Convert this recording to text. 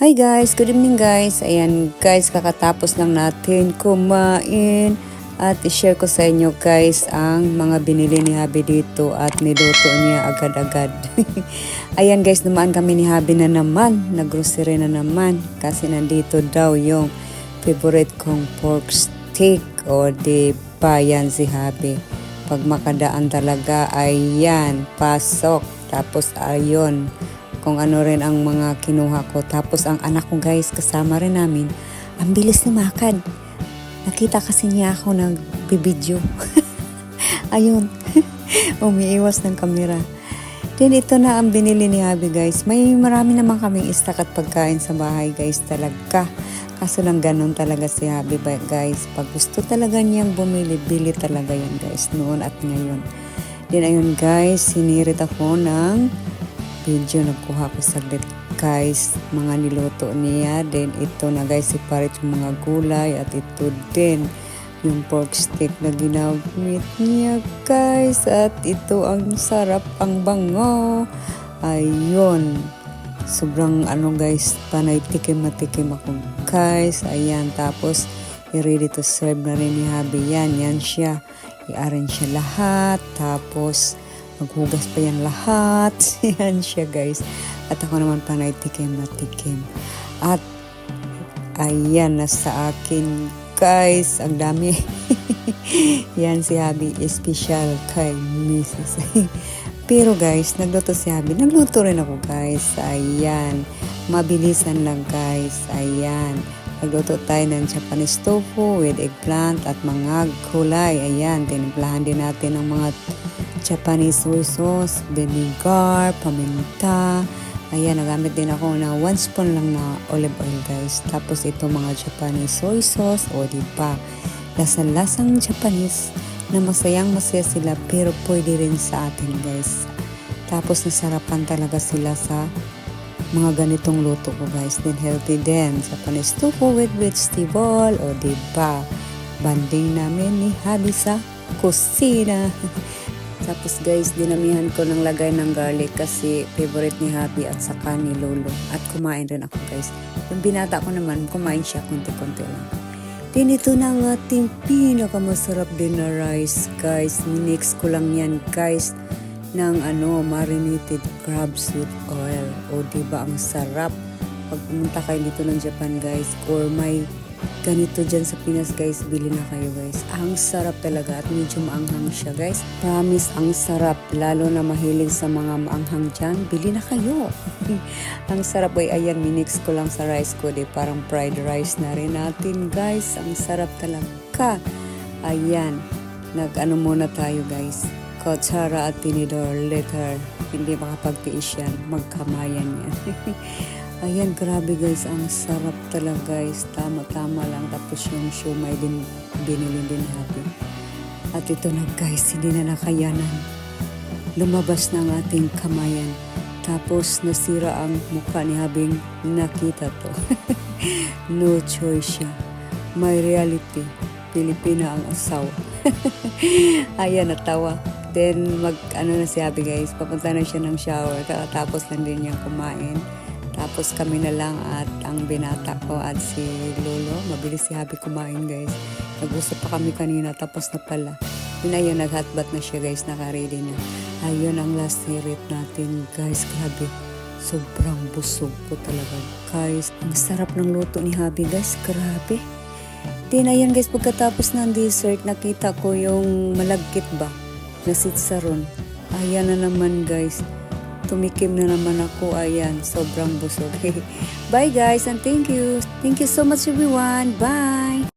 Hi guys, good evening guys. Ayan guys, kakatapos lang natin kumain at i-share ko sa inyo guys ang mga binili ni Habi dito at niluto niya agad-agad. Ayan guys, dumaan kami ni Habi na naman, naggrocery na naman kasi nandito daw yung favorite kong pork steak o di bayan si Habi. Pag makadaan talaga, ayan, pasok. Tapos ayun, kung ano rin ang mga kinuha ko. Tapos ang anak ko guys, kasama rin namin, ang bilis lumakad. Nakita kasi niya ako nagbibideo. Ayun, umiiwas ng kamera. Then ito na ang binili ni Habi guys. May marami naman kaming istak at pagkain sa bahay guys talaga. Kaso lang ganun talaga si Habi guys. Pag gusto talaga niyang bumili, bili talaga yan guys. Noon at ngayon. Then ayun guys, sinirit ako ng video nagkuha ko saglit. Guys mga niluto niya. Then ito na guys separate yung mga gulay at ito din yung pork steak na ginamit niya guys. At ito ang sarap ang bango. Ayun. Sobrang ano guys panay tikim na tikim ako guys. Ayan tapos i-ready to serve na rin ni Habi. Yan yan siya. I-arrange siya lahat. Tapos maghugas pa yan lahat. yan siya guys. At ako naman panay tikim na tikim. At ayan, nasa akin guys. Ang dami. yan si Habi, special kay Mrs. Pero guys, nagluto si Habi. Nagluto rin ako guys. Ayan. Mabilisan lang guys. Ayan. Nagluto tayo ng Japanese tofu with eggplant at mga gulay. Ayan, tinimplahan din natin ng mga Japanese soy sauce, vinegar, paminta. Ayan, nagamit din ako na 1 spoon lang na olive oil guys. Tapos ito mga Japanese soy sauce. O di ba? Lasang-lasang Japanese na masayang masaya sila pero pwede rin sa atin guys. Tapos nasarapan talaga sila sa mga ganitong luto ko guys. Then healthy din. Japanese tofu with vegetable. O di ba? Banding namin ni Habi sa kusina. Tapos guys, dinamihan ko ng lagay ng garlic kasi favorite ni Happy at saka ni Lolo. At kumain rin ako guys. Yung binata ko naman, kumain siya konti-konti lang. Then ito na ang ating pinakamasarap din na rice guys. Minix ko lang yan guys ng ano, marinated crabs with oil. O diba ang sarap pag pumunta kayo dito ng Japan guys or may ganito dyan sa Pinas guys, bili na kayo guys. Ang sarap talaga at medyo maanghang siya guys. Promise, ang sarap. Lalo na mahilig sa mga maanghang dyan, bili na kayo. ang sarap ay ayan, minix ko lang sa rice ko. Di parang fried rice na rin natin guys. Ang sarap talaga. Ayan, nag-ano muna tayo guys. Kutsara at tinidor later. Hindi makapagtiis yan. Magkamayan yan. Ayan, grabe guys, ang sarap talaga guys. Tama-tama lang. Tapos yung shumay din, binili din natin. At ito na guys, hindi na nakayanan. Lumabas na ang ating kamayan. Tapos nasira ang mukha ni Habing nakita to. no choice siya. My reality. Pilipina ang asawa. Ayan, natawa. Then, mag, ano na si Habi guys, papunta na siya ng shower. Tapos lang din niya kumain. Tapos kami na lang at ang binata ko at si Lolo. Mabilis si Habi kumain guys. Nag-usap pa kami kanina tapos na pala. Yun ayun, nag-hotbat na siya guys. Naka-ready na. Ayun ang last nirit natin guys. Grabe. Sobrang busog ko talaga guys. Ang sarap ng luto ni Habi guys. Grabe. Then ayun guys, pagkatapos ng dessert, nakita ko yung malagkit ba na sitsaron. Ayan na naman guys tumikim na naman ako. Ayan, sobrang busog. Bye guys and thank you. Thank you so much everyone. Bye!